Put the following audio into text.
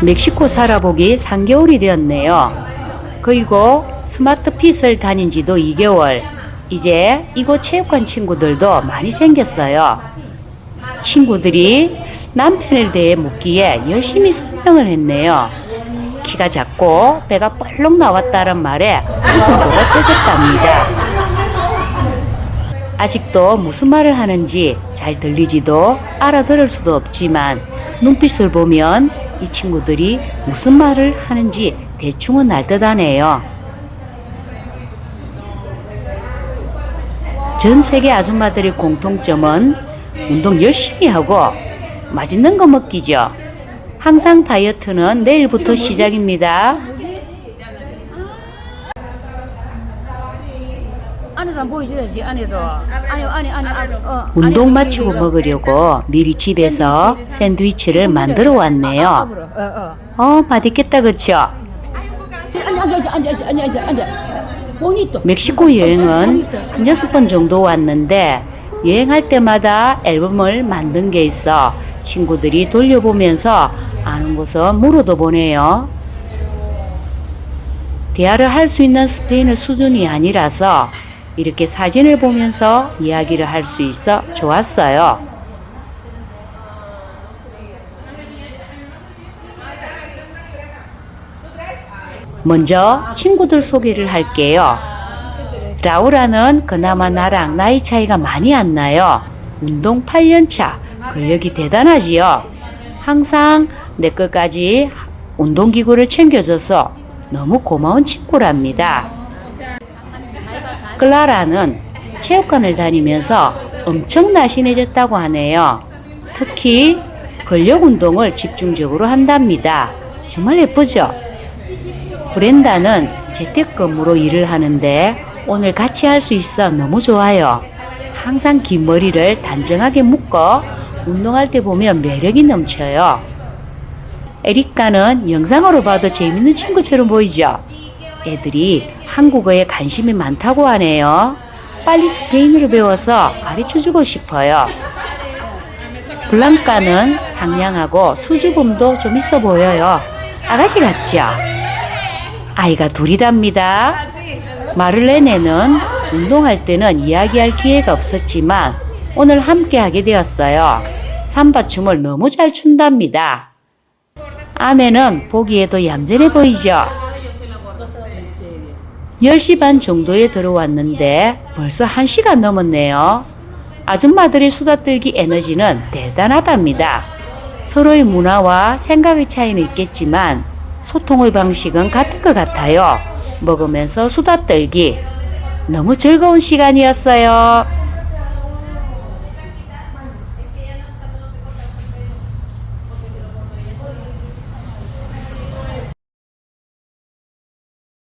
멕시코 살아보기 3개월이 되었네요. 그리고 스마트 핏을 다닌 지도 2개월. 이제 이곳 체육관 친구들도 많이 생겼어요. 친구들이 남편에 대해 묻기에 열심히 설명을 했네요. 키가 작고 배가 뻘록 나왔다는 말에 웃음보가 터졌답니다. 아직도 무슨 말을 하는지 잘 들리지도 알아들을 수도 없지만 눈빛을 보면 이 친구들이 무슨 말을 하는지 대충은 알 듯 하네요. 전 세계 아줌마들의 공통점은 운동 열심히 하고 맛있는 거 먹기죠. 항상 다이어트는 내일부터 시작입니다. 안에도 안 보여줘야지 안에 안에 안에 안에 어, 운동 마치고 먹으려고 미리 집에서 샌드위치를 만들어 왔네요. 앞으로, 어, 어. 어, 맛있겠다, 그쵸? 앉아 앉아 앉아 앉아 앉아 앉아 앉아. 보니또 멕시코 여행은 한 여섯 번 정도 왔는데 여행할 때마다 앨범을 만든 게 있어. 친구들이 돌려보면서 아는 곳은 물어도 보네요. 대화를 할 수 있는 스페인어 수준이 아니라서 이렇게 사진을 보면서 이야기를 할 수 있어 좋았어요. 먼저 친구들 소개를 할게요. 라우라는 그나마 나랑 나이 차이가 많이 안 나요. 운동 8년차. 근력이 대단하지요. 항상 내 것까지 운동기구를 챙겨줘서 너무 고마운 친구랍니다. 클라라는 체육관을 다니면서 엄청 날씬해졌다고 하네요. 특히 근력 운동을 집중적으로 한답니다. 정말 예쁘죠? 브렌다는 재택근무로 일을 하는데 오늘 같이 할 수 있어 너무 좋아요. 항상 긴 머리를 단정하게 묶어 운동할 때 보면 매력이 넘쳐요. 에리카는 영상으로 봐도 재밌는 친구처럼 보이죠? 애들이 한국어에 관심이 많다고 하네요. 빨리 스페인어를 배워서 가르쳐 주고 싶어요. 블랑카는 상냥하고 수줍음도 좀 있어 보여요. 아가씨 같죠? 아이가 둘이답니다. 마를레네는 운동할 때는 이야기할 기회가 없었지만 오늘 함께 하게 되었어요. 삼바 춤을 너무 잘 춘답니다. 아메는 보기에도 얌전해 보이죠? 10시 반 정도에 들어왔는데 벌써 1시간 넘었네요. 아줌마들의 수다 떨기 에너지는 대단하답니다. 서로의 문화와 생각의 차이는 있겠지만 소통의 방식은 같은 것 같아요. 먹으면서 수다 떨기. 너무 즐거운 시간이었어요.